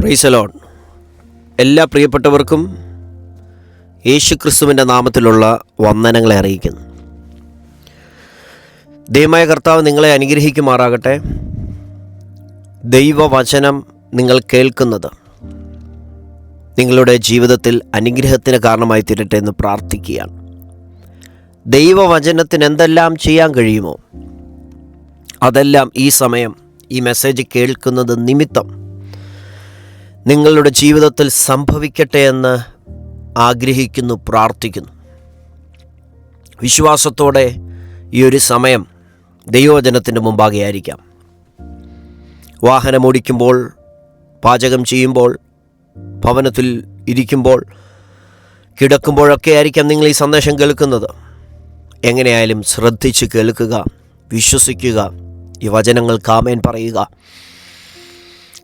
പ്രൈസലോൺ എല്ലാ പ്രിയപ്പെട്ടവർക്കും യേശു ക്രിസ്തുവിന്റെ നാമത്തിലുള്ള വന്ദനങ്ങളെ അറിയിക്കുന്നു. ദൈവമായ കർത്താവ് നിങ്ങളെ അനുഗ്രഹിക്കുമാറാകട്ടെ. ദൈവവചനം നിങ്ങൾ കേൾക്കുന്നത് നിങ്ങളുടെ ജീവിതത്തിൽ അനുഗ്രഹത്തിന് കാരണമായി തീരട്ടെ എന്ന് പ്രാർത്ഥിക്കുകയാണ്. ദൈവവചനത്തിന് എന്തെല്ലാം ചെയ്യാൻ കഴിയുമോ? അതെല്ലാം ഈ സമയം ഈ മെസ്സേജ് കേൾക്കുന്നത് നിമിത്തം നിങ്ങളുടെ ജീവിതത്തിൽ സംഭവിക്കട്ടെ എന്ന് ആഗ്രഹിക്കുന്നു പ്രാർത്ഥിക്കുന്നു. വിശ്വാസത്തോടെ ഈ ഒരു സമയം ദൈവജനത്തിന്റെ മുമ്പാകെ ആയിരിക്കാം വാഹനം ഓടിക്കുമ്പോൾ പാചകം ചെയ്യുമ്പോൾ ഭവനത്തിൽ ഇരിക്കുമ്പോൾ കിടക്കുമ്പോഴൊക്കെ ആയിരിക്കാം നിങ്ങൾ ഈ സന്ദേശം കേൾക്കുന്നത്. എങ്ങനെയായാലും ശ്രദ്ധിച്ച് കേൾക്കുക വിശ്വസിക്കുക ഈ വചനങ്ങൾ കാമേൻ പറയുക.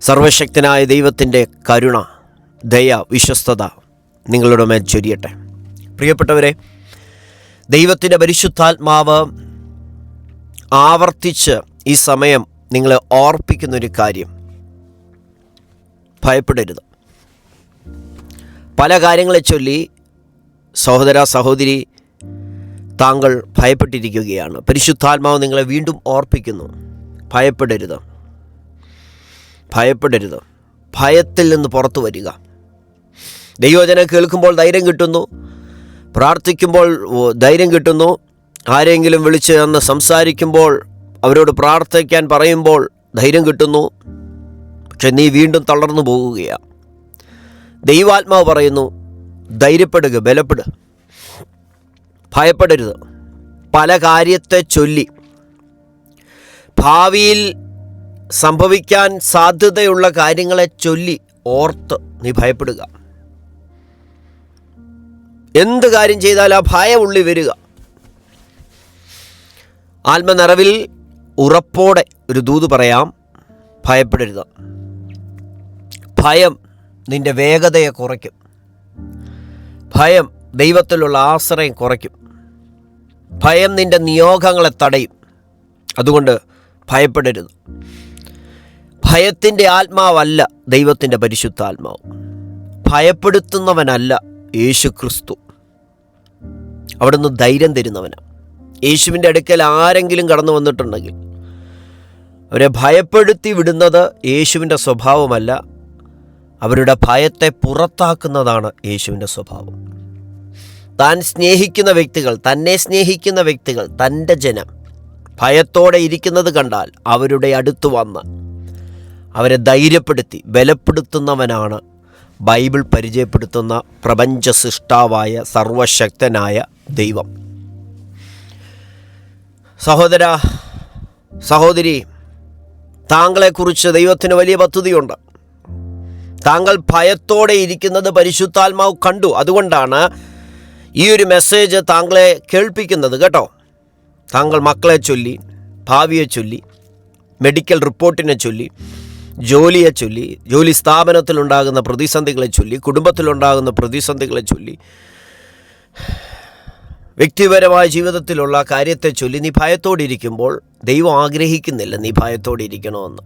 സർവശക്തനായ ദൈവത്തിന്റെ കരുണ ദയ വിശ്വസ്തത നിങ്ങളുടെ മേൽ ചൊരിയട്ടെ. പ്രിയപ്പെട്ടവരെ ദൈവത്തിന്റെ പരിശുദ്ധാത്മാവ് ആവർത്തിച്ച് ഈ സമയം നിങ്ങളെ ഓർപ്പിക്കുന്നൊരു കാര്യം. ഭയപ്പെടരുത്. പല കാര്യങ്ങളെ ചൊല്ലി സഹോദര സഹോദരി താങ്കൾ ഭയപ്പെട്ടിരിക്കുകയാണ്. പരിശുദ്ധാത്മാവ് നിങ്ങളെ വീണ്ടും ഓർപ്പിക്കുന്നു. ഭയപ്പെടരുത്. ഭയപ്പെടരുത്. ഭയത്തിൽ നിന്ന് പുറത്തു വരിക. ദൈവജനം കേൾക്കുമ്പോൾ ധൈര്യം കിട്ടുന്നു. പ്രാർത്ഥിക്കുമ്പോൾ ധൈര്യം കിട്ടുന്നു. ആരെങ്കിലും വിളിച്ച് അന്ന് സംസാരിക്കുമ്പോൾ അവരോട് പ്രാർത്ഥിക്കാൻ പറയുമ്പോൾ ധൈര്യം കിട്ടുന്നു. പക്ഷെ നീ വീണ്ടും തളർന്നു പോകുകയാണ് ദൈവാത്മാവ് പറയുന്നു ധൈര്യപ്പെടുക ബലപ്പെടുക. ഭയപ്പെടരുത്. പല കാര്യത്തെ ചൊല്ലി. ഭാവിയിൽ സംഭവിക്കാൻ സാധ്യതയുള്ള കാര്യങ്ങളെ ചൊല്ലി ഓർത്ത് നീ ഭയപ്പെടുക. എന്ത് കാര്യം ചെയ്താൽ ആ ഭയം ഉള്ളി വരിക. ആത്മനിറവിൽ ഉറപ്പോടെ ഒരു ദൂത് പറയാം ഭയപ്പെടരുത്. ഭയം നിന്റെ വേഗതയെ കുറയ്ക്കും. ഭയം ദൈവത്തിലുള്ള ആശ്രയം കുറയ്ക്കും. ഭയം നിന്റെ നിയോഗങ്ങളെ തടയും. അതുകൊണ്ട് ഭയപ്പെടരുത്. ഭയത്തിന്റെ ആത്മാവല്ല ദൈവത്തിന്റെ പരിശുദ്ധ ആത്മാവ് ഭയപ്പെടുത്തുന്നവനല്ല യേശു ക്രിസ്തു അവിടുന്ന് ധൈര്യം തരുന്നവനാണ് യേശുവിന്റെ അടുക്കൽ ആരെങ്കിലും കടന്നു വന്നിട്ടുണ്ടെങ്കിൽ അവരെ ഭയപ്പെടുത്തി വിടുന്നത് യേശുവിന്റെ സ്വഭാവമല്ല അവരുടെ ഭയത്തെ പുറത്താക്കുന്നതാണ് യേശുവിന്റെ സ്വഭാവം. താൻ സ്നേഹിക്കുന്ന വ്യക്തികൾ തന്നെ സ്നേഹിക്കുന്ന വ്യക്തികൾ തന്റെ ജനം ഭയത്തോടെ ഇരിക്കുന്നത് കണ്ടാൽ അവരുടെ അടുത്ത് വന്ന് അവരെ ധൈര്യപ്പെടുത്തി ബലപ്പെടുത്തുന്നവനാണ്. ബൈബിൾ പരിചയപ്പെടുത്തുന്ന പ്രപഞ്ച സൃഷ്ടാവായ സർവശക്തനായ ദൈവം. സഹോദര സഹോദരി താങ്കളെക്കുറിച്ച് ദൈവത്തിന് വലിയ പദ്ധതിയുണ്ട്. താങ്കൾ ഭയത്തോടെ ഇരിക്കുന്നത് പരിശുദ്ധാത്മാവ് കണ്ടു. അതുകൊണ്ടാണ് ഈ ഒരു മെസ്സേജ് താങ്കളെ കേൾപ്പിക്കുന്നത് കേട്ടോ. താങ്കൾ മക്കളെ ചൊല്ലി ഭാവിയെ ചൊല്ലി മെഡിക്കൽ റിപ്പോർട്ടിനെ ചൊല്ലി ജോലിയെ ചൊല്ലി ജോലി സ്ഥാപനത്തിലുണ്ടാകുന്ന പ്രതിസന്ധികളെ ചൊല്ലി കുടുംബത്തിലുണ്ടാകുന്ന പ്രതിസന്ധികളെ ചൊല്ലി വ്യക്തിപരമായ ജീവിതത്തിലുള്ള കാര്യത്തെ ചൊല്ലി നീ ഭയത്തോടെ ഇരിക്കുമ്പോൾ ദൈവം ആഗ്രഹിക്കുന്നില്ല നീ ഭയത്തോടെ ഇരിക്കണമെന്ന്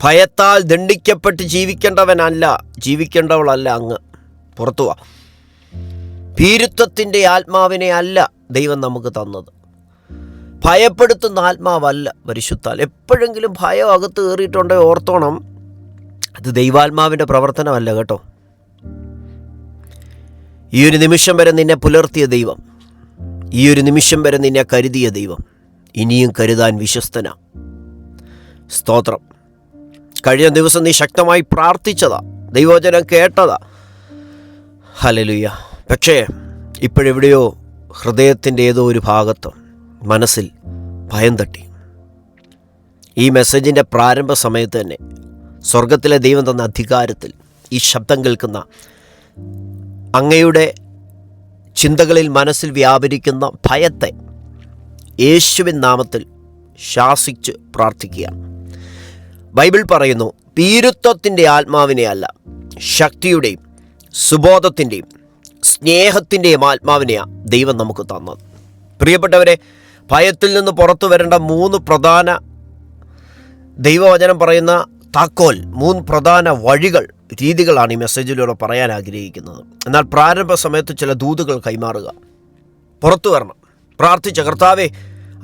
ഭയത്താൽ ദണ്ഡിക്കപ്പെട്ട് ജീവിക്കേണ്ടവനല്ല ജീവിക്കേണ്ടവളല്ല അങ്ങ്. പുറത്തുവാ ഭീരുത്വത്തിന്റെ ആത്മാവിനെ അല്ല ദൈവം നമുക്ക് തന്നത്. ഭയപ്പെടുത്തുന്ന ആത്മാവല്ല പരിശുദ്ധാൽ എപ്പോഴെങ്കിലും ഭയം അകത്ത് കയറിയിട്ടുണ്ടോ ഓർത്തോണം. അത് ദൈവാത്മാവിന്റെ പ്രവർത്തനമല്ല കേട്ടോ. ഈ ഒരു നിമിഷം വരെ നിന്നെ പുലർത്തിയ ദൈവം. ഈ ഒരു നിമിഷം വരെ നിന്നെ കരുതിയ ദൈവം. ഇനിയും കരുതാൻ വിശ്വസ്തന. സ്തോത്രം. കഴിഞ്ഞ ദിവസം നീ ശക്തമായി പ്രാർത്ഥിച്ചതാ. ദൈവവചനം കേട്ടതാ. ഹലലുയ്യ പക്ഷേ ഇപ്പോഴെവിടെയോ ഹൃദയത്തിന്റെ ഏതോ ഒരു ഭാഗത്ത് മനസ്സിൽ ഭയം തട്ടി. ഈ മെസ്സേജിന്റെ പ്രാരംഭ സമയത്ത് തന്നെ സ്വർഗത്തിലെ ദൈവം തന്ന അധികാരത്തിൽ ഈ ശബ്ദം കേൾക്കുന്ന അങ്ങയുടെ ചിന്തകളിൽ മനസ്സിൽ വ്യാപരിക്കുന്ന ഭയത്തെ യേശുവിൻ നാമത്തിൽ ശാസിച്ച് പ്രാർത്ഥിക്കുക. ബൈബിൾ പറയുന്നു തീരുത്വത്തിന്റെ ആത്മാവിനെ അല്ല ശക്തിയുടെയും സുബോധത്തിന്റെയും സ്നേഹത്തിന്റെയും ആത്മാവിനെയാണ് ദൈവം നമുക്ക് തന്നത്. പ്രിയപ്പെട്ടവരെ ഭയത്തിൽ നിന്ന് പുറത്തു വരേണ്ട മൂന്ന് പ്രധാന ദൈവവചനം പറയുന്ന താക്കോൽ മൂന്ന് പ്രധാന വഴികൾ രീതികളാണ് ഈ മെസ്സേജിലൂടെ പറയാൻ ആഗ്രഹിക്കുന്നത്. എന്നാൽ പ്രാരംഭ സമയത്ത് ചില ദൂതുകൾ കൈമാറുക. പുറത്തു വരണം. പ്രാർത്ഥിച്ച കർത്താവേ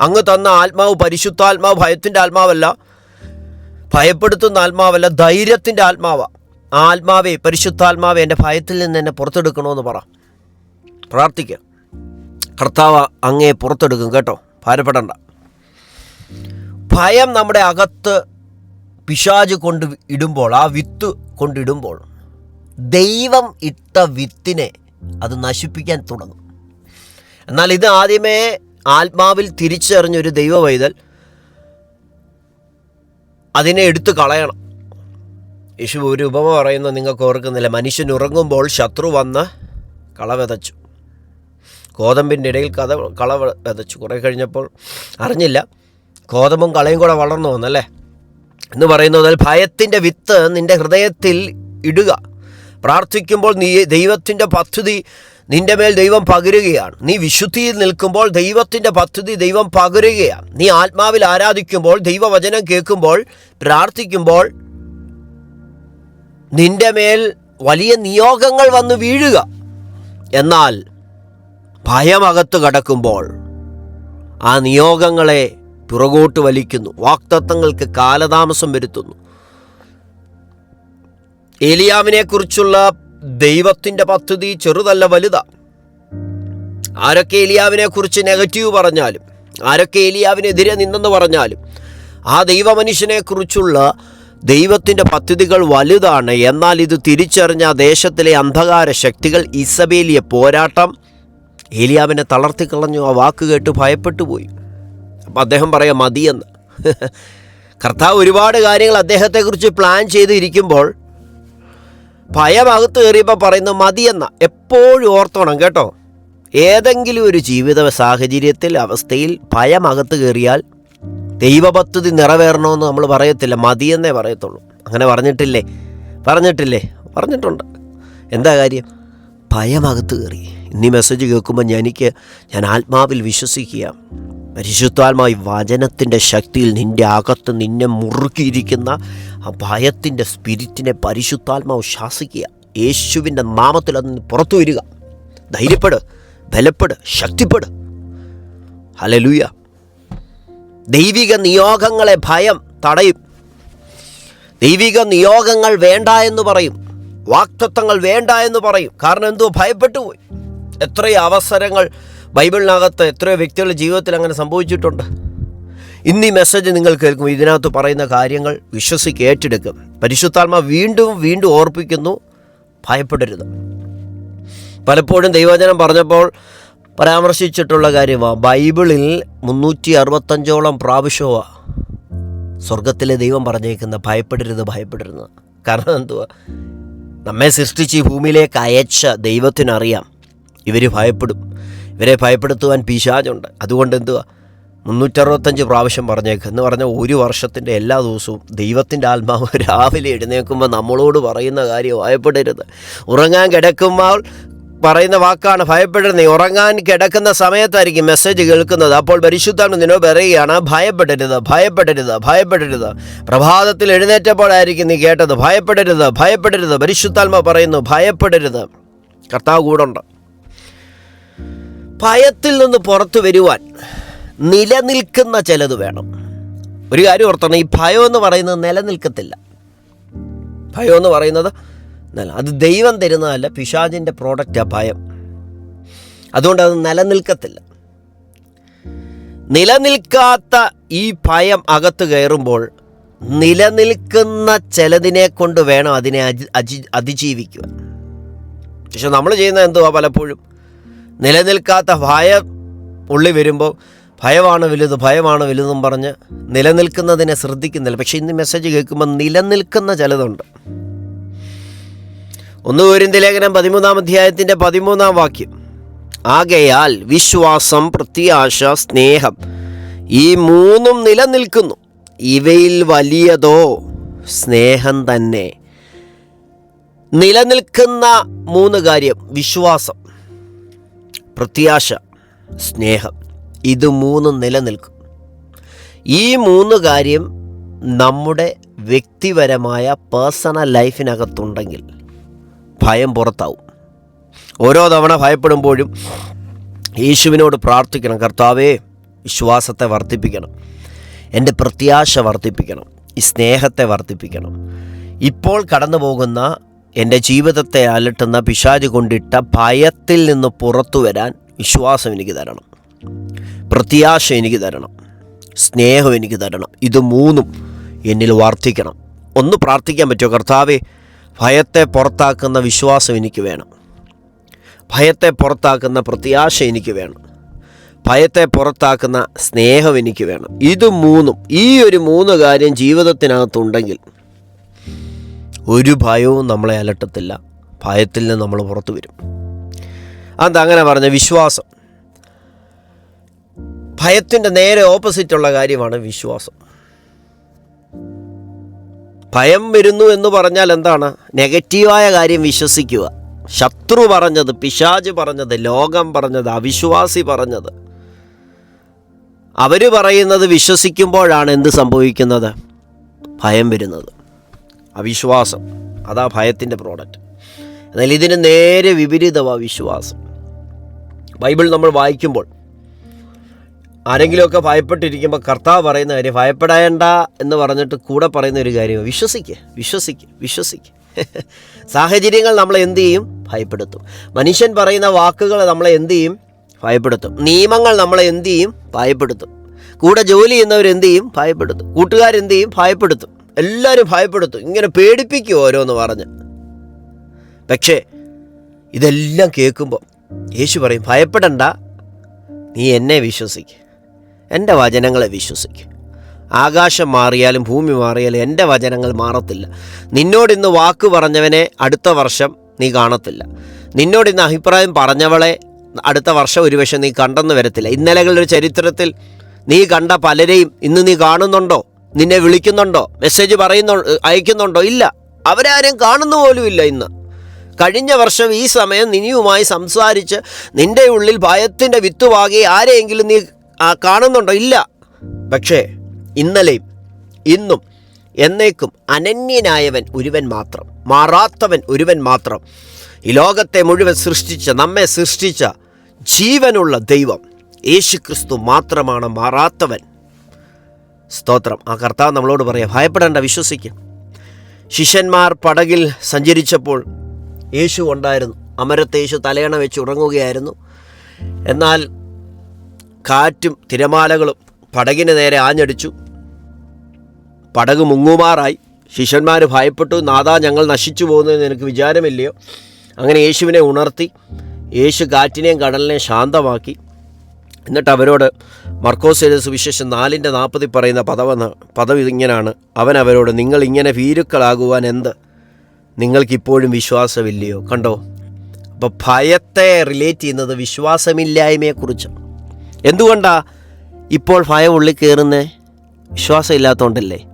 അങ്ങ് തന്ന ആത്മാവ് പരിശുദ്ധാത്മാവ് ഭയത്തിന്റെ ആത്മാവല്ല ഭയപ്പെടുത്തുന്ന ആത്മാവല്ല ധൈര്യത്തിന്റെ ആത്മാവ. ആ ആത്മാവേ പരിശുദ്ധാത്മാവെ എന്റെ ഭയത്തിൽ നിന്ന് എന്നെ പുറത്തെടുക്കണമെന്ന് പറ. പ്രാർത്ഥിക്കുക കർത്താവ് അങ്ങേ പുറത്തെടുക്കും കേട്ടോ. ഭാരപ്പെടണ്ട. ഭയം നമ്മുടെ അകത്ത് പിശാജ് കൊണ്ട് ഇടുമ്പോൾ ആ വിത്ത് കൊണ്ടിടുമ്പോൾ ദൈവം ഇട്ട വിത്തിനെ അത് നശിപ്പിക്കാൻ തുടങ്ങും. എന്നാൽ ഇത് ആദ്യമേ ആത്മാവിൽ തിരിച്ചറിഞ്ഞൊരു ദൈവ വൈതൽ അതിനെ എടുത്തു കളയണം. യേശു ഒരു ഉപമ പറയുന്ന നിങ്ങൾക്ക് ഓർക്കുന്നില്ല? മനുഷ്യൻ ഉറങ്ങുമ്പോൾ ശത്രു വന്ന് കള വിതച്ചു ഗോതമ്പിന്റെ ഇടയിൽ കഥ കള വിതച്ചു കുറേ കഴിഞ്ഞപ്പോൾ അറിഞ്ഞില്ല. ഗോതമ്പും കളയും കൂടെ വളർന്നു വന്നല്ലേ? എന്ന് പറയുന്നത് ഭയത്തിന്റെ വിത്ത് നിന്റെ ഹൃദയത്തിൽ ഇടുക. പ്രാർത്ഥിക്കുമ്പോൾ നീ ദൈവത്തിന്റെ പദ്ധതി നിന്റെ മേൽ ദൈവം പകരുകയാണ്. നീ വിശുദ്ധിയിൽ നിൽക്കുമ്പോൾ ദൈവത്തിന്റെ പദ്ധതി ദൈവം പകരുകയാണ്. നീ ആത്മാവിൽ ആരാധിക്കുമ്പോൾ ദൈവവചനം കേൾക്കുമ്പോൾ പ്രാർത്ഥിക്കുമ്പോൾ നിന്റെ മേൽ വലിയ നിയോഗങ്ങൾ വന്ന് വീഴുക. എന്നാൽ ഭയമകത്ത് കടക്കുമ്പോൾ ആ നിയോഗങ്ങളെ പുറകോട്ട് വലിക്കുന്നു. വാക്തത്വങ്ങൾക്ക് കാലതാമസം വരുത്തുന്നു. ഏലിയാവിനെ കുറിച്ചുള്ള ദൈവത്തിന്റെ പദ്ധതി ചെറുതല്ല വലുതാ. ആരൊക്കെ ഏലിയാവിനെ കുറിച്ച് നെഗറ്റീവ് പറഞ്ഞാലും ആരൊക്കെ ഏലിയാവിനെതിരെ നിന്നെന്ന് പറഞ്ഞാലും ആ ദൈവമനുഷ്യനെ കുറിച്ചുള്ള ദൈവത്തിന്റെ പദ്ധതികൾ വലുതാണ്. എന്നാൽ ഇത് തിരിച്ചറിഞ്ഞ ദേശത്തിലെ അന്ധകാര ശക്തികൾ ഇസബേലിയ പോരാട്ടം ഏലിയാവിനെ തളർത്തിക്കളഞ്ഞു ആ വാക്ക് കേട്ട് ഭയപ്പെട്ടു പോയി അപ്പം അദ്ദേഹം പറയാം മതിയെന്ന്. കർത്താവ് ഒരുപാട് കാര്യങ്ങൾ അദ്ദേഹത്തെക്കുറിച്ച് പ്ലാൻ ചെയ്തിരിക്കുമ്പോൾ ഭയമകത്ത് കയറിയപ്പോൾ പറയുന്നത് മതിയെന്ന. എപ്പോഴും ഓർത്തോണം കേട്ടോ. ഏതെങ്കിലും ഒരു ജീവിത സാഹചര്യത്തിൽ അവസ്ഥയിൽ ഭയമകത്ത് കയറിയാൽ ദൈവപദ്ധതി നിറവേറണമെന്ന് നമ്മൾ പറയത്തില്ല. മതിയെന്നേ പറയത്തുള്ളൂ. അങ്ങനെ പറഞ്ഞിട്ടില്ലേ? പറഞ്ഞിട്ടില്ലേ? പറഞ്ഞിട്ടുണ്ട്. എന്താ കാര്യം? ഭയമകത്ത് കയറി. ഇന്നീ മെസ്സേജ് കേൾക്കുമ്പോൾ എനിക്ക് ഞാൻ ആത്മാവിൽ വിശ്വസിക്കുക. പരിശുദ്ധാത്മാവ് ഈ വചനത്തിന്റെ ശക്തിയിൽ നിന്റെ അകത്ത് നിന്നെ മുറുക്കിയിരിക്കുന്ന ആ ഭയത്തിന്റെ സ്പിരിറ്റിനെ പരിശുദ്ധാത്മാവ് ശാസിക്കുക. യേശുവിന്റെ നാമത്തിൽ അതിന് പുറത്തു വരിക. ധൈര്യപ്പെട് ബലപ്പെട് ശക്തിപ്പെട്. ഹലലൂയ ദൈവിക നിയോഗങ്ങളെ ഭയം തടയും. ദൈവിക നിയോഗങ്ങൾ വേണ്ട എന്ന് പറയും. വാക്തത്വങ്ങൾ വേണ്ട എന്ന് പറയും. കാരണം എന്തോ ഭയപ്പെട്ടു പോയി. എത്രയോ അവസരങ്ങൾ ബൈബിളിനകത്ത് എത്രയോ വ്യക്തികളുടെ ജീവിതത്തിൽ അങ്ങനെ സംഭവിച്ചിട്ടുണ്ട്. ഇന്ന് ഈ മെസ്സേജ് നിങ്ങൾ കേൾക്കും ഇതിനകത്ത് പറയുന്ന കാര്യങ്ങൾ വിശ്വസിക്ക് ഏറ്റെടുക്കും പരിശുദ്ധാത്മ വീണ്ടും വീണ്ടും ഓർപ്പിക്കുന്നു ഭയപ്പെടരുത്. പലപ്പോഴും ദൈവചനം പറഞ്ഞപ്പോൾ പരാമർശിച്ചിട്ടുള്ള കാര്യമാണ് ബൈബിളിൽ മുന്നൂറ്റി അറുപത്തഞ്ചോളം പ്രാവശ്യമാണ് സ്വർഗത്തിലെ ദൈവം പറഞ്ഞേക്കുന്ന ഭയപ്പെടരുത് ഭയപ്പെടരുത്. കാരണം എന്തുവാ? നമ്മെ സൃഷ്ടിച്ച് ഭൂമിയിലേക്ക് അയച്ച ദൈവത്തിനറിയാം. ഇവർ ഭയപ്പെടും. ഇവരെ ഭയപ്പെടുത്തുവാൻ പിശാചുണ്ട്. അതുകൊണ്ട് എന്തുവാ? മുന്നൂറ്ററുപത്തഞ്ച് പ്രാവശ്യം പറഞ്ഞേക്ക്. എന്ന് പറഞ്ഞാൽ ഒരു വർഷത്തിന്റെ എല്ലാ ദിവസവും ദൈവത്തിന്റെ ആത്മാവ് രാവിലെ എഴുന്നേൽക്കുമ്പോൾ നമ്മളോട് പറയുന്ന കാര്യം ഭയപ്പെടരുത്. ഉറങ്ങാൻ കിടക്കുമ്പോൾ പറയുന്ന വാക്കാണ് ഭയപ്പെടരുത്. നീ ഉറങ്ങാൻ കിടക്കുന്ന സമയത്തായിരിക്കും മെസ്സേജ് കേൾക്കുന്നത്. അപ്പോൾ പരിശുദ്ധാണ് നിന്നോ പറയുകയാണ് ഭയപ്പെടരുത് ഭയപ്പെടരുത് ഭയപ്പെടരുത്. പ്രഭാതത്തിൽ എഴുന്നേറ്റപ്പോഴായിരിക്കും നീ കേട്ടത് ഭയപ്പെടരുത് ഭയപ്പെടരുത്. പരിശുദ്ധാത്മ പറയുന്നു ഭയപ്പെടരുത്. കർത്താവ് കൂടുണ്ട് ഭയത്തിൽ നിന്ന് പുറത്തു വരുവാൻ നിലനിൽക്കുന്ന ചിലത് വേണം. ഒരു കാര്യം ഓർത്തണം ഈ ഭയം എന്ന് പറയുന്നത് നിലനിൽക്കത്തില്ല. ഭയം എന്ന് പറയുന്നത് അത് ദൈവം തരുന്നതല്ല പിശാജിന്റെ പ്രോഡക്റ്റാണ് ഭയം. അതുകൊണ്ട് അത് നിലനിൽക്കത്തില്ല. നിലനിൽക്കാത്ത ഈ ഭയം അകത്ത് കയറുമ്പോൾ നിലനിൽക്കുന്ന ചിലതിനെ കൊണ്ട് വേണം അതിനെ അതിജീവിക്കുവാൻ. പക്ഷെ നമ്മൾ ചെയ്യുന്ന എന്തുവാ പലപ്പോഴും? നിലനിൽക്കാത്ത ഭയം ഉള്ളി വരുമ്പോൾ ഭയമാണ് വലുത്? ഭയമാണ് വലുതെന്നും പറഞ്ഞ് നിലനിൽക്കുന്നതിനെ ശ്രദ്ധിക്കുന്നില്ല. പക്ഷേ ഇന്ന് മെസ്സേജ് കേൾക്കുമ്പോൾ നിലനിൽക്കുന്ന ചിലതുണ്ട്. ഒന്ന് കോരിന്ത ലേഖനം പതിമൂന്നാം അധ്യായത്തിന്റെ പതിമൂന്നാം വാക്യം. ആകയാൽ വിശ്വാസം പ്രത്യാശ സ്നേഹം ഈ മൂന്നും നിലനിൽക്കുന്നു. ഇവയിൽ വലിയതോ സ്നേഹം തന്നെ. നിലനിൽക്കുന്ന മൂന്ന് കാര്യം വിശ്വാസം. പ്രത്യാശ സ്നേഹം. ഇത് മൂന്നും നിലനിൽക്കും. ഈ മൂന്ന് കാര്യം നമ്മുടെ വ്യക്തിപരമായ പേഴ്സണൽ ലൈഫിനകത്തുണ്ടെങ്കിൽ ഭയം പുറത്താവും. ഓരോ തവണ ഭയപ്പെടുമ്പോഴും യേശുവിനോട് പ്രാർത്ഥിക്കണം. കർത്താവേ വിശ്വാസത്തെ വർദ്ധിപ്പിക്കണം. എന്റെ പ്രത്യാശ വർദ്ധിപ്പിക്കണം. ഈ സ്നേഹത്തെ വർദ്ധിപ്പിക്കണം. ഇപ്പോൾ കടന്നു പോകുന്ന എന്റെ ജീവിതത്തെ അലട്ടുന്ന പിശാജ് കൊണ്ടിട്ട ഭയത്തിൽ നിന്ന് പുറത്തു വരാൻ വിശ്വാസം എനിക്ക് തരണം. പ്രത്യാശ എനിക്ക് തരണം. സ്നേഹം എനിക്ക് തരണം. ഇത് മൂന്നും എന്നിൽ വർദ്ധിക്കണം. ഒന്ന് പ്രാർത്ഥിക്കാൻ പറ്റുമോ? കർത്താവെ ഭയത്തെ പുറത്താക്കുന്ന വിശ്വാസം എനിക്ക് വേണം. ഭയത്തെ പുറത്താക്കുന്ന പ്രത്യാശ എനിക്ക് വേണം. ഭയത്തെ പുറത്താക്കുന്ന സ്നേഹം എനിക്ക് വേണം. ഇത് മൂന്നും ഈ ഒരു മൂന്ന് കാര്യം ജീവിതത്തിനകത്തുണ്ടെങ്കിൽ ഒരു ഭയവും നമ്മളെ അലട്ടത്തില്ല. ഭയത്തിൽ നിന്ന് നമ്മൾ പുറത്തു വരും. അത് അങ്ങനെ പറഞ്ഞ വിശ്വാസം? ഭയത്തിന്റെ നേരെ ഓപ്പോസിറ്റുള്ള കാര്യമാണ് വിശ്വാസം. ഭയം വരുന്നു എന്ന് പറഞ്ഞാൽ എന്താണ്? നെഗറ്റീവായ കാര്യം വിശ്വസിക്കുക. ശത്രു പറഞ്ഞത് പിശാജ് പറഞ്ഞത് ലോകം പറഞ്ഞത് അവിശ്വാസി പറഞ്ഞത്. അവർ പറയുന്നത് വിശ്വസിക്കുമ്പോഴാണ് എന്ത് സംഭവിക്കുന്നത്? ഭയം വരുന്നത്. അവിശ്വാസം. അതാ ഭയത്തിന്റെ പ്രോഡക്റ്റ് എന്നാൽ ഇതിന് നേരെ വിപരീതമാണ് വിശ്വാസം. ബൈബിൾ നമ്മൾ വായിക്കുമ്പോൾ ആരെങ്കിലുമൊക്കെ ഭയപ്പെട്ടിരിക്കുമ്പോൾ കർത്താവ് പറയുന്ന കാര്യം ഭയപ്പെടേണ്ട എന്ന് പറഞ്ഞിട്ട് കൂടെ പറയുന്ന ഒരു കാര്യം വിശ്വസിക്കുക വിശ്വസിക്കുക വിശ്വസിക്കുക സാഹചര്യങ്ങൾ നമ്മളെ എന്ത് ചെയ്യും? ഭയപ്പെടുത്തും. മനുഷ്യൻ പറയുന്ന വാക്കുകൾ നമ്മളെ എന്ത് ചെയ്യും? ഭയപ്പെടുത്തും. നിയമങ്ങൾ നമ്മളെ എന്ത് ചെയ്യും? ഭയപ്പെടുത്തും. കൂടെ ജോലി ചെയ്യുന്നവർ എന്ത് ചെയ്യും? ഭയപ്പെടുത്തും. കൂട്ടുകാരെന്ത് ചെയ്യും? ഭയപ്പെടുത്തും. എല്ലാവരും ഭയപ്പെടുത്തും. ഇങ്ങനെ പേടിപ്പിക്കും ഓരോന്ന് പറഞ്ഞ്. പക്ഷേ ഇതെല്ലാം കേൾക്കുമ്പോൾ യേശു പറയും ഭയപ്പെടണ്ട. നീ എന്നെ വിശ്വസിക്ക്. എന്റെ വചനങ്ങളെ വിശ്വസിക്ക്. ആകാശം മാറിയാലും ഭൂമി മാറിയാലും എന്റെ വചനങ്ങൾ മാറത്തില്ല. നിന്നോട് ഇന്ന് വാക്ക് പറഞ്ഞവനെ അടുത്ത വർഷം നീ കാണത്തില്ല. നിന്നോട് ഇന്ന് അഭിപ്രായം പറഞ്ഞവളെ അടുത്ത വർഷം ഒരുപക്ഷെ നീ കണ്ടെന്ന് വരത്തില്ല. ഇന്നലകളുടെ ചരിത്രത്തിൽ നീ കണ്ട പലരെയും ഇന്ന് നീ കാണുന്നുണ്ടോ? നിന്നെ വിളിക്കുന്നുണ്ടോ? മെസ്സേജ് പറയുന്നു അയക്കുന്നുണ്ടോ? ഇല്ല. അവരാരും കാണുന്നു പോലുമില്ല ഇന്ന്. കഴിഞ്ഞ വർഷം ഈ സമയം നിനിയുമായി സംസാരിച്ച് നിന്റെ ഉള്ളിൽ ഭയത്തിന്റെ വിത്തുവാകി ആരെയെങ്കിലും നീ കാണുന്നുണ്ടോ? ഇല്ല. പക്ഷേ ഇന്നലെയും ഇന്നും എന്നേക്കും അനന്യനായവൻ ഒരുവൻ മാത്രം മാറാത്തവൻ ഒരുവൻ മാത്രം ഈ ലോകത്തെ മുഴുവൻ സൃഷ്ടിച്ച നമ്മെ സൃഷ്ടിച്ച ജീവനുള്ള ദൈവം യേശുക്രിസ്തു മാത്രമാണ് മാറാത്തവൻ. സ്തോത്രം. ആ കർത്താവ് നമ്മളോട് പറയാം ഭയപ്പെടേണ്ട വിശ്വസിക്കുക ശിഷ്യന്മാർ പടകിൽ സഞ്ചരിച്ചപ്പോൾ യേശു ഉണ്ടായിരുന്നു. അമരത്ത് യേശു തലയണ വെച്ച് ഉറങ്ങുകയായിരുന്നു. എന്നാൽ കാറ്റും തിരമാലകളും പടകിന് നേരെ ആഞ്ഞടിച്ചു. പടക് മുങ്ങുമാറായി. ശിഷ്യന്മാർ ഭയപ്പെട്ടു. നാദാ ഞങ്ങൾ നശിച്ചു പോകുന്നതെന്ന് എനിക്ക് വിചാരമില്ലയോ? അങ്ങനെ യേശുവിനെ ഉണർത്തി. യേശു കാറ്റിനെയും കടലിനെയും ശാന്തമാക്കി. എന്നിട്ട് അവരോട് മർക്കോസിന്റെ സുവിശേഷം നാലിന്റെ നാൽപ്പതിൽ പറയുന്ന പദവെന്ന് പദവി ഇങ്ങനെയാണ് അവൻ അവരോട് നിങ്ങൾ ഇങ്ങനെ ഭീരുക്കളാകുവാൻ എന്ത്? നിങ്ങൾക്കിപ്പോഴും വിശ്വാസമില്ലയോ? കണ്ടോ? അപ്പോൾ ഭയത്തെ റിലേറ്റ് ചെയ്യുന്നത് വിശ്വാസമില്ലായ്മയെക്കുറിച്ചാണ് എന്തുകൊണ്ടാ ഇപ്പോൾ ഭയം ഉള്ളിൽ കയറുന്നേ? വിശ്വാസമില്ലാത്തതുകൊണ്ടല്ലേ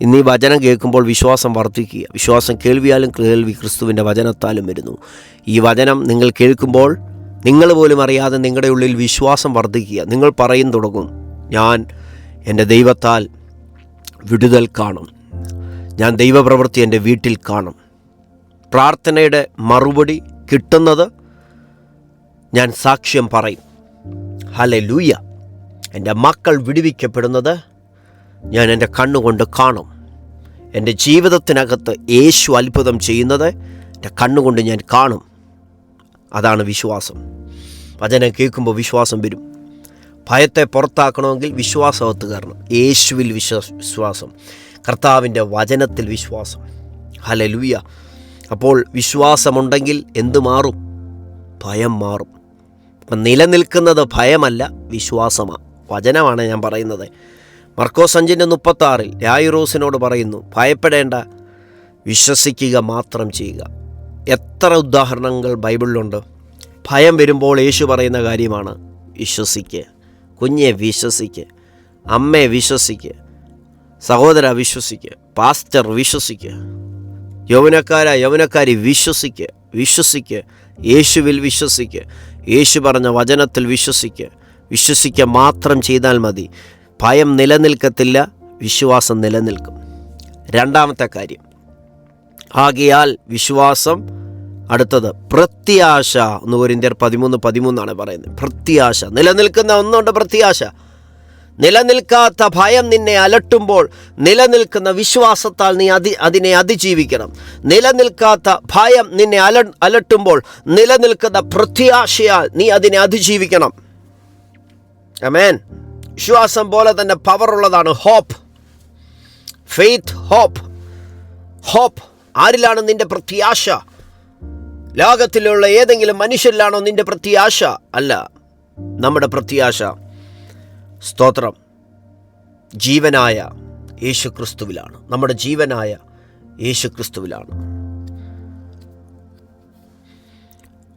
ഇന്ന് ഈ വചനം കേൾക്കുമ്പോൾ വിശ്വാസം വർദ്ധിക്കുക. വിശ്വാസം കേൾവിയാലും കേൾവി ക്രിസ്തുവിന്റെ വചനത്താലും വരുന്നു. ഈ വചനം നിങ്ങൾ കേൾക്കുമ്പോൾ നിങ്ങൾ പോലും അറിയാതെ നിങ്ങളുടെ ഉള്ളിൽ വിശ്വാസം വർദ്ധിക്കുക. നിങ്ങൾ പറയും തുടങ്ങും ഞാൻ എന്റെ ദൈവത്താൽ വിടുതൽ കാണും. ഞാൻ ദൈവപ്രവൃത്തി എന്റെ വീട്ടിൽ കാണും. പ്രാർത്ഥനയുടെ മറുപടി കിട്ടുന്നത് ഞാൻ സാക്ഷ്യം പറയും. ഹലെ ലൂയ എന്റെ മക്കൾ വിടുവിക്കപ്പെടുന്നത് ഞാൻ എന്റെ കണ്ണുകൊണ്ട് കാണും. എന്റെ ജീവിതത്തിനകത്ത് യേശു അത്ഭുതം ചെയ്യുന്നത് എന്റെ കണ്ണുകൊണ്ട് ഞാൻ കാണും. അതാണ് വിശ്വാസം. വചനം കേൾക്കുമ്പോൾ വിശ്വാസം വരും. ഭയത്തെ പുറത്താക്കണമെങ്കിൽ വിശ്വാസമത്ത് കയറണം. യേശുവിൽ വിശ്വാസ കർത്താവിന്റെ വചനത്തിൽ വിശ്വാസം. ഹല ലൂയ അപ്പോൾ വിശ്വാസമുണ്ടെങ്കിൽ എന്തു മാറും? ഭയം മാറും. അപ്പം നിലനിൽക്കുന്നത് ഭയമല്ല വിശ്വാസമാണ് വചനമാണ് ഞാൻ പറയുന്നത്. മർക്കോസ് അഞ്ചിന്റെ മുപ്പത്താറിൽ രായുറോസിനോട് പറയുന്നു ഭയപ്പെടേണ്ട വിശ്വസിക്കുക മാത്രം ചെയ്യുക. എത്ര ഉദാഹരണങ്ങൾ ബൈബിളിലുണ്ട്? ഭയം വരുമ്പോൾ യേശു പറയുന്ന കാര്യമാണ് വിശ്വസിക്ക്. കുഞ്ഞെ വിശ്വസിക്ക്. അമ്മയെ വിശ്വസിക്ക്. സഹോദര വിശ്വസിക്ക്. പാസ്റ്റർ വിശ്വസിക്ക്. യൗവനക്കാര യൗവനക്കാരി വിശ്വസിക്ക്. വിശ്വസിക്ക്. യേശുവിൽ വിശ്വസിക്ക്. യേശു പറഞ്ഞ വചനത്തിൽ വിശ്വസിക്ക്. വിശ്വസിക്കുക മാത്രം ചെയ്താൽ മതി. ഭയം നിലനിൽക്കത്തില്ല വിശ്വാസം നിലനിൽക്കും. രണ്ടാമത്തെ കാര്യം. ആകയാൽ വിശ്വാസം അടുത്തത് പ്രത്യാശ എന്ന് കോരിന്ത്യർ പതിമൂന്ന് പതിമൂന്നാണ് പറയുന്നത്. പ്രത്യാശ. നിലനിൽക്കുന്ന ഒന്നുണ്ട് പ്രത്യാശ. നിലനിൽക്കാത്ത ഭയം നിന്നെ അലട്ടുമ്പോൾ നിലനിൽക്കുന്ന വിശ്വാസത്താൽ നീ അതി അതിനെ അതിജീവിക്കണം. നിലനിൽക്കാത്ത ഭയം നിന്നെ അല അലട്ടുമ്പോൾ നിലനിൽക്കുന്ന പ്രത്യാശയാൽ നീ അതിനെ അതിജീവിക്കണം. അമേൻ വിശ്വാസം പോലെ തന്നെ പവറുള്ളതാണ് ഹോപ്പ് ഫെയ്ത്ത് ഹോപ്പ് ഹോപ്പ് ആരിലാണ് നിന്റെ പ്രത്യാശ? ലോകത്തിലുള്ള ഏതെങ്കിലും മനുഷ്യരിലാണോ നിന്റെ പ്രത്യാശ? അല്ല നമ്മുടെ പ്രത്യാശ. സ്തോത്രം. ജീവനായ യേശു ക്രിസ്തുവിലാണ് നമ്മുടെ ജീവനായ യേശു ക്രിസ്തുവിലാണ്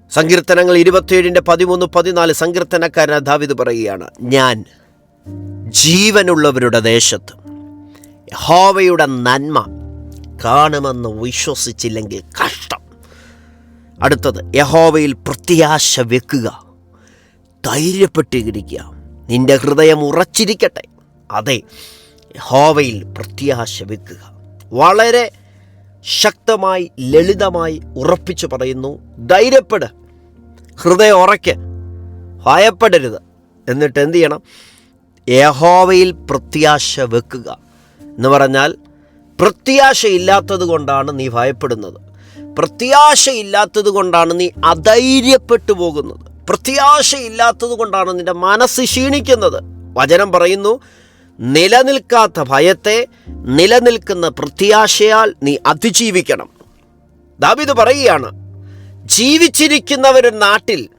സങ്കീർത്തനങ്ങൾ ഇരുപത്തിയേഴിന്റെ പതിമൂന്ന് പതിനാല് സങ്കീർത്തനക്കാരൻ ദാവിദ് പറയുകയാണ് ഞാൻ ജീവനുള്ളവരുടെ ദേശത്ത് ഹോവയുടെ നന്മ കാണുമെന്ന് വിശ്വസിച്ചില്ലെങ്കിൽ കഷ്ടം. അടുത്തത് യഹോവയിൽ പ്രത്യാശ വെക്കുക. ധൈര്യപ്പെട്ടിരിക്കുക. നിന്റെ ഹൃദയം ഉറച്ചിരിക്കട്ടെ. അതെ യഹോവയിൽ പ്രത്യാശ വെക്കുക. വളരെ ശക്തമായി ലളിതമായി ഉറപ്പിച്ചു പറയുന്നു ധൈര്യപ്പെട്. ഹൃദയം ഉറയ്ക്ക്. ഭയപ്പെടരുത്. എന്നിട്ട് എന്ത് ചെയ്യണം? യഹോവയിൽ പ്രത്യാശ വെക്കുക. എന്ന് പറഞ്ഞാൽ പ്രത്യാശയില്ലാത്തത് കൊണ്ടാണ് നീ ഭയപ്പെടുന്നത്. പ്രത്യാശയില്ലാത്തത് കൊണ്ടാണ് നീ അധൈര്യപ്പെട്ടു പോകുന്നത്. പ്രത്യാശയില്ലാത്തത് കൊണ്ടാണ് നിന്റെ മനസ്സ് ക്ഷീണിക്കുന്നത്. വചനം പറയുന്നു നിലനിൽക്കാത്ത ഭയത്തെ നിലനിൽക്കുന്ന പ്രത്യാശയാൽ നീ അതിജീവിക്കണം. ദാവിത് പറയുകയാണ് ജീവിച്ചിരിക്കുന്നവരുടെ നാട്ടിൽ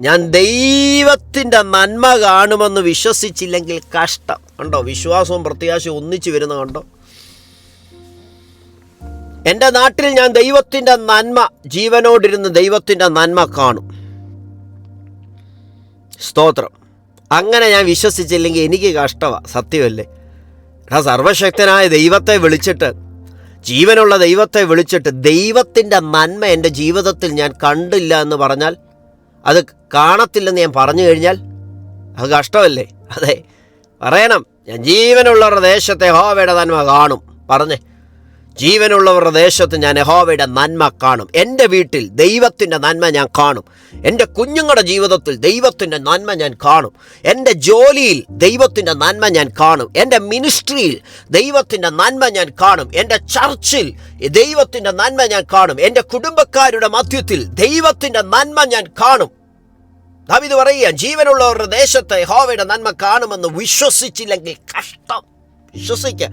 ഞാൻ ദൈവത്തിന്റെ നന്മ കാണുമെന്ന് വിശ്വസിച്ചില്ലെങ്കിൽ കഷ്ടം. കണ്ടോ വിശ്വാസവും പ്രത്യാശയും ഒന്നിച്ചു വരുന്ന കണ്ടോ? എന്റെ നാട്ടിൽ ഞാൻ ദൈവത്തിന്റെ നന്മ ജീവനോടിരുന്ന് ദൈവത്തിന്റെ നന്മ കാണും. സ്തോത്രം. അങ്ങനെ ഞാൻ വിശ്വസിച്ചില്ലെങ്കിൽ എനിക്ക് കഷ്ടമാണ് സത്യമല്ലേ? ആ സർവശക്തനായ ദൈവത്തെ വിളിച്ചിട്ട് ജീവനുള്ള ദൈവത്തെ വിളിച്ചിട്ട് ദൈവത്തിന്റെ നന്മ എന്റെ ജീവിതത്തിൽ ഞാൻ കണ്ടില്ല എന്ന് പറഞ്ഞാൽ അത് കാണത്തില്ലെന്ന് ഞാൻ പറഞ്ഞു കഴിഞ്ഞാൽ അത് കഷ്ടമല്ലേ? അതെ. പറയണം ഞാൻ ജീവനുള്ളവരുടെ ദേശത്തെ ഹോവയുടെ നന്മ കാണും. പറഞ്ഞേ. ജീവനുള്ളവരുടെ ദേശത്ത് ഞാൻ യഹോവയുടെ നന്മ കാണും. എന്റെ വീട്ടിൽ ദൈവത്തിന്റെ നന്മ ഞാൻ കാണും. എന്റെ കുഞ്ഞുങ്ങളുടെ ജീവിതത്തിൽ ദൈവത്തിന്റെ നന്മ ഞാൻ കാണും. എന്റെ ജോലിയിൽ ദൈവത്തിന്റെ നന്മ ഞാൻ കാണും. എന്റെ മിനിസ്ട്രിയിൽ ദൈവത്തിന്റെ നന്മ ഞാൻ കാണും. എന്റെ ചർച്ചിൽ ദൈവത്തിന്റെ നന്മ ഞാൻ കാണും. എന്റെ കുടുംബക്കാരുടെ മധ്യത്തിൽ ദൈവത്തിന്റെ നന്മ ഞാൻ കാണും. ദാവിത് പറയുക ജീവനുള്ളവരുടെ ദേശത്തെ യഹോവയുടെ നന്മ കാണുമെന്ന് വിശ്വസിച്ചില്ലെങ്കിൽ കഷ്ടം. വിശ്വസിക്കുക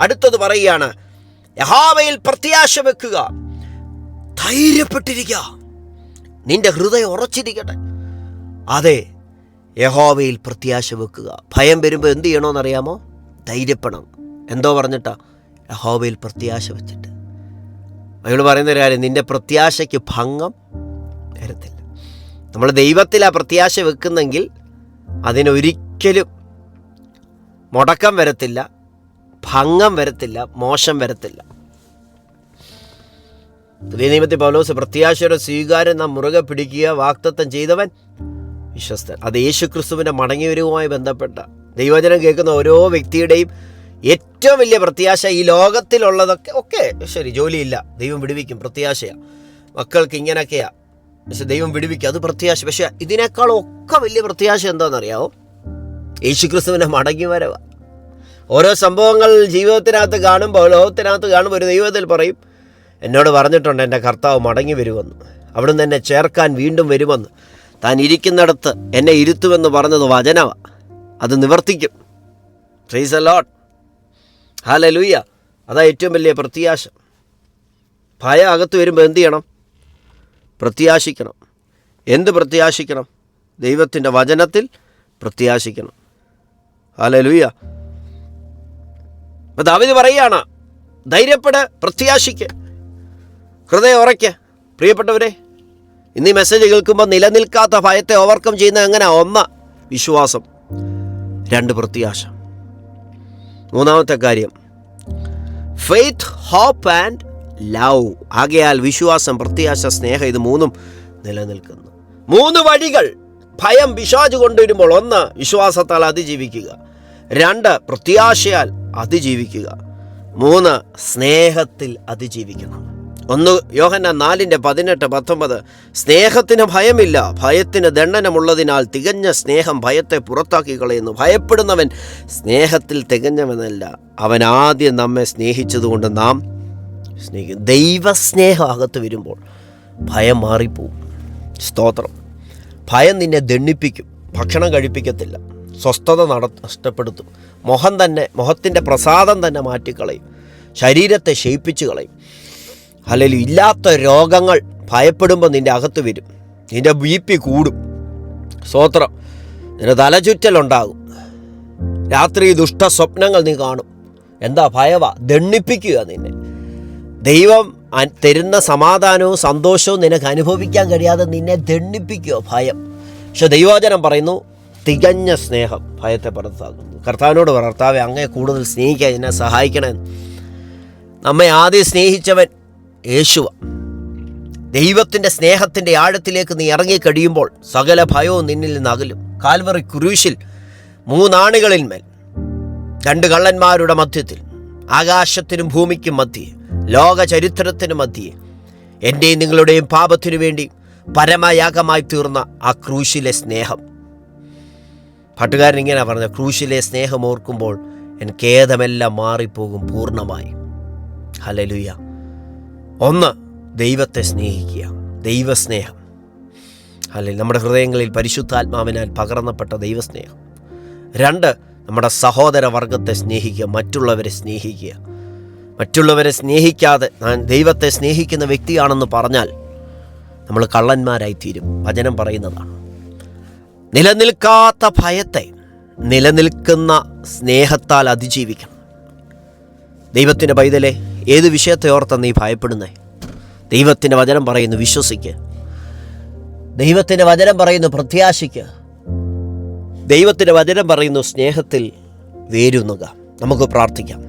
അടുത്തത് പറയുകയാണ് യഹോവയിൽ പ്രത്യാശ വെക്കുക. ധൈര്യപ്പെട്ടിരിക്കുക നിന്റെ ഹൃദയം ഉറച്ചിരിക്കട്ടെ. അതെ യഹോവയിൽ പ്രത്യാശ വെക്കുക. ഭയം വരുമ്പോൾ എന്ത് ചെയ്യണമെന്നറിയാമോ ധൈര്യപ്പെടണം. എന്തോ പറഞ്ഞിട്ടാ യഹോവയിൽ പ്രത്യാശ വെച്ചിട്ട്. അയാൾ പറയുന്ന ഒരു കാര്യം നിന്റെ പ്രത്യാശയ്ക്ക് ഭംഗം വരത്തില്ല. നമ്മൾ ദൈവത്തിൽ ആ പ്രത്യാശ വെക്കുന്നെങ്കിൽ അതിനൊരിക്കലും മുടക്കം വരത്തില്ല ഭംഗം വരത്തില്ല മോശം വരത്തില്ല. പുതിയ നിയമത്തിൽ പൗലോസ് പ്രത്യാശയുടെ സ്വീകാരം നാം മുറുകെ പിടിക്കുക വാക്തത്വം ചെയ്തവൻ വിശ്വസ്തൻ. അത് യേശു ക്രിസ്തുവിന്റെ മടങ്ങിവരവുമായി ബന്ധപ്പെട്ട ദൈവചനം കേൾക്കുന്ന ഓരോ വ്യക്തിയുടെയും ഏറ്റവും വലിയ പ്രത്യാശ ഈ ലോകത്തിലുള്ളതൊക്കെ ഒക്കെ. ശരി ജോലിയില്ല. ദൈവം വിടുവിക്കും. പ്രത്യാശയാണ് മക്കൾക്ക് ഇങ്ങനെയൊക്കെയാ. പക്ഷെ ദൈവം വിടുവിക്കും. അത് പ്രത്യാശ. പക്ഷെ ഇതിനേക്കാളും ഒക്കെ വലിയ പ്രത്യാശ എന്താണെന്നറിയാവോ? യേശു ക്രിസ്തുവിന്റെ മടങ്ങി വരവാ ഓരോ സംഭവങ്ങൾ ജീവിതത്തിനകത്ത് കാണുമ്പോൾ ലോകത്തിനകത്ത് കാണുമ്പോൾ ഒരു ദൈവത്തിൽ പറയും എന്നോട് പറഞ്ഞിട്ടുണ്ട് എന്റെ കർത്താവ് മടങ്ങി വരുമെന്ന്. അവിടുന്ന് എന്നെ ചേർക്കാൻ വീണ്ടും വരുമെന്ന്. താൻ ഇരിക്കുന്നിടത്ത് എന്നെ ഇരുത്തുമെന്ന് പറഞ്ഞത് വചനമാണ് അത് നിവർത്തിക്കും. ഫ്രീസ് എ ലോട്ട് ഹാല ലൂയ്യ അതാ ഏറ്റവും വലിയ പ്രത്യാശ. ഭയം അകത്ത് വരുമ്പോൾ എന്ത് ചെയ്യണം? പ്രത്യാശിക്കണം. എന്ത് പ്രത്യാശിക്കണം? ദൈവത്തിന്റെ വചനത്തിൽ പ്രത്യാശിക്കണം. ഹാല ലൂയ്യ അപ്പം ദാവിത് പറയുകയാണ് ധൈര്യപ്പെട് പ്രത്യാശിക്ക്. ഹൃദയം ഉറയ്ക്ക്. പ്രിയപ്പെട്ടവരെ ഇന്ന് ഈ മെസ്സേജ് കേൾക്കുമ്പോൾ നിലനിൽക്കാത്ത ഭയത്തെ ഓവർകം ചെയ്യുന്ന എങ്ങനെ? ഒന്ന് വിശ്വാസം. രണ്ട് പ്രത്യാശ. മൂന്നാമത്തെ കാര്യം ഫെയ്ത്ത് ഹോപ്പ് ആൻഡ് ലവ് ആകയാൽ വിശ്വാസം പ്രത്യാശ സ്നേഹം ഇത് മൂന്നും നിലനിൽക്കുന്നു. മൂന്ന് വഴികൾ ഭയം വിശ്വാജ് കൊണ്ടുവരുമ്പോൾ ഒന്ന് വിശ്വാസത്താൽ അതിജീവിക്കുക. രണ്ട് പ്രത്യാശയാൽ അതിജീവിക്കുക. മൂന്ന് സ്നേഹത്തിൽ അതിജീവിക്കണം. ഒന്ന് യോഹന്ന നാലിന്റെ പതിനെട്ട് പത്തൊമ്പത്. സ്നേഹത്തിന് ഭയമില്ല. ഭയത്തിന് ദണ്ഡനമുള്ളതിനാൽ തികഞ്ഞ സ്നേഹം ഭയത്തെ പുറത്താക്കി കളയുന്നു. ഭയപ്പെടുന്നവൻ സ്നേഹത്തിൽ തികഞ്ഞവനല്ല. അവൻ ആദ്യം നമ്മെ സ്നേഹിച്ചതുകൊണ്ട് നാം സ്നേഹിക്കും ദൈവസ്നേഹം അകത്ത് വരുമ്പോൾ ഭയം മാറിപ്പോവും. സ്തോത്രം. ഭയം നിന്നെ ദണ്ണിപ്പിക്കും ഭക്ഷണം കഴിപ്പിക്കത്തില്ല. സ്വസ്ഥത നട നഷ്ടപ്പെടുത്തും. മുഖം തന്നെ മുഖത്തിന്റെ പ്രസാദം തന്നെ മാറ്റിക്കളയും. ശരീരത്തെ ക്ഷയിപ്പിച്ച് കളയും. അല്ലെങ്കിൽ ഇല്ലാത്ത രോഗങ്ങൾ ഭയപ്പെടുമ്പോൾ നിന്റെ അകത്ത് വരും. നിന്റെ ബി പി കൂടും. സ്തോത്രം നിന്റെ തലചുറ്റലുണ്ടാകും. രാത്രി ദുഷ്ട സ്വപ്നങ്ങൾ നീ കാണും. എന്താ ഭയവ? ദണ്ണിപ്പിക്കുക നിന്നെ. ദൈവം തരുന്ന സമാധാനവും സന്തോഷവും നിനക്ക് അനുഭവിക്കാൻ കഴിയാതെ നിന്നെ ദണ്ണിപ്പിക്കുക ഭയം. പക്ഷെ ദൈവാചനം പറയുന്നു തികഞ്ഞ സ്നേഹം ഭയത്തെ പുറത്താക്കുന്നു. കർത്താവിനോട് കർത്താവെ അങ്ങേ കൂടുതൽ സ്നേഹിക്കാൻ എന്നെ സഹായിക്കണേ. നമ്മെ ആദ്യം സ്നേഹിച്ചവൻ യേശുവ. ദൈവത്തിന്റെ സ്നേഹത്തിന്റെ ആഴത്തിലേക്ക് നീ ഇറങ്ങിക്കഴിയുമ്പോൾ സകല ഭയവും നിന്നിൽ നിന്ന് അകലും കാൽവറി കുരിശിൽ മൂന്നാണികളിന്മേൽ രണ്ട് കള്ളന്മാരുടെ മധ്യത്തിൽ. ആകാശത്തിനും ഭൂമിക്കും മധ്യേ. ലോക ചരിത്രത്തിനും മധ്യേ. എന്റെയും നിങ്ങളുടെയും പാപത്തിനു വേണ്ടി പരമയാഗമായി തീർന്ന ആ ക്രൂശിലെ സ്നേഹം. പാട്ടുകാരൻ ഇങ്ങനെ പറഞ്ഞ ക്രൂശിലെ സ്നേഹം ഓർക്കുമ്പോൾ എൻ ഖേദമെല്ലാം മാറിപ്പോകും പൂർണമായി. ഹലലുയ ഒന്ന് ദൈവത്തെ സ്നേഹിക്കുക. ദൈവസ്നേഹം. അല്ലെങ്കിൽ നമ്മുടെ ഹൃദയങ്ങളിൽ പരിശുദ്ധാത്മാവിനാൽ പകർന്നപ്പെട്ട ദൈവസ്നേഹം. രണ്ട് നമ്മുടെ സഹോദര വർഗത്തെ സ്നേഹിക്കുക മറ്റുള്ളവരെ സ്നേഹിക്കുക. മറ്റുള്ളവരെ സ്നേഹിക്കാതെ ഞാൻ ദൈവത്തെ സ്നേഹിക്കുന്ന വ്യക്തിയാണെന്ന് പറഞ്ഞാൽ നമ്മൾ കള്ളന്മാരായിത്തീരും വചനം പറയുന്നതാണ്. നിലനിൽക്കാത്ത ഭയത്തെ നിലനിൽക്കുന്ന സ്നേഹത്താൽ അതിജീവിക്കണം. ദൈവത്തിന്റെ പൈതലെ ഏത് വിഷയത്തെ ഓർത്ത നീ ഭയപ്പെടുന്നേ? ദൈവത്തിന്റെ വചനം പറയുന്നു വിശ്വസിക്ക്. ദൈവത്തിന്റെ വചനം പറയുന്നു പ്രത്യാശിക്ക്. ദൈവത്തിന്റെ വചനം പറയുന്നു സ്നേഹത്തിൽ വേരുന്നുക. നമുക്ക് പ്രാർത്ഥിക്കാം.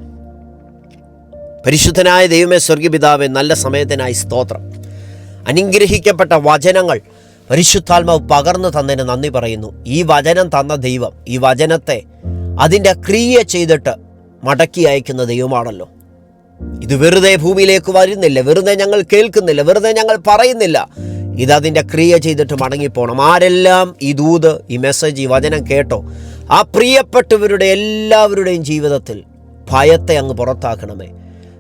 പരിശുദ്ധനായ ദൈവമേ സ്വർഗപിതാവെ നല്ല സമയത്തിനായി സ്തോത്രം. അനുഗ്രഹിക്കപ്പെട്ട വചനങ്ങൾ പരിശുദ്ധാത്മാവ് പകർന്നു തന്നതിന് നന്ദി പറയുന്നു. ഈ വചനം തന്ന ദൈവം ഈ വചനത്തെ അതിന്റെ ക്രിയ ചെയ്തിട്ട് മടക്കി അയക്കുന്ന ദൈവമാണല്ലോ. ഇത് വെറുതെ ഭൂമിയിലേക്ക് വരുന്നില്ല വെറുതെ ഞങ്ങൾ കേൾക്കുന്നില്ല വെറുതെ ഞങ്ങൾ പറയുന്നില്ല. ഇതതിന്റെ ക്രിയ ചെയ്തിട്ട് മടങ്ങിപ്പോണം. ആരെല്ലാം ഈ ദൂത് ഈ മെസ്സേജ് ഈ വചനം കേട്ടോ ആ പ്രിയപ്പെട്ടവരുടെ എല്ലാവരുടെയും ജീവിതത്തിൽ ഭയത്തെ അങ്ങ് പുറത്താക്കണമേ.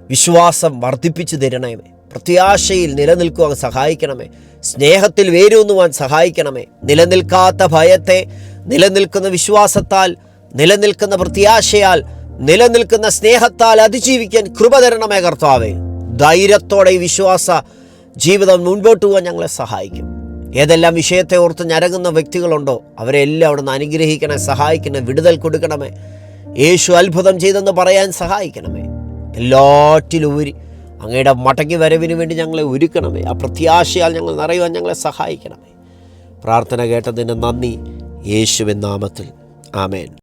വിശ്വാസം വർദ്ധിപ്പിച്ചു തരണമേ. പ്രത്യാശയിൽ നിലനിൽക്കുവാൻ സഹായിക്കണമേ. സ്നേഹത്തിൽ വേരൂന്നുവാൻ സഹായിക്കണമേ. നിലനിൽക്കാത്ത ഭയത്തെ നിലനിൽക്കുന്ന വിശ്വാസത്താൽ നിലനിൽക്കുന്ന പ്രത്യാശയാൽ നിലനിൽക്കുന്ന സ്നേഹത്താൽ അതിജീവിക്കാൻ കൃപ തരണമേ കർത്താവേ. ധൈര്യത്തോടെ ഈ വിശ്വാസ ജീവിതം മുൻപോട്ട് പോകാൻ ഞങ്ങളെ സഹായിക്കും. ഏതെല്ലാം വിഷയത്തെ ഓർത്ത് ഞരങ്ങുന്ന വ്യക്തികളുണ്ടോ അവരെല്ലാം അവിടുന്ന് അനുഗ്രഹിക്കണേ സഹായിക്കണേ വിടുതൽ കൊടുക്കണമേ. യേശു അത്ഭുതം ചെയ്തെന്ന് പറയാൻ സഹായിക്കണമേ. എല്ലാറ്റിലുപരി അങ്ങയുടെ മടങ്ങി വരവിന് വേണ്ടി ഞങ്ങളെ ഒരുക്കണമേ. ആ പ്രത്യാശയാൽ ഞങ്ങൾ നിറയുവാൻ ഞങ്ങളെ സഹായിക്കണമേ. പ്രാർത്ഥന കേട്ടതിന് നന്ദി. യേശുവിൻ നാമത്തിൽ. ആമേൻ.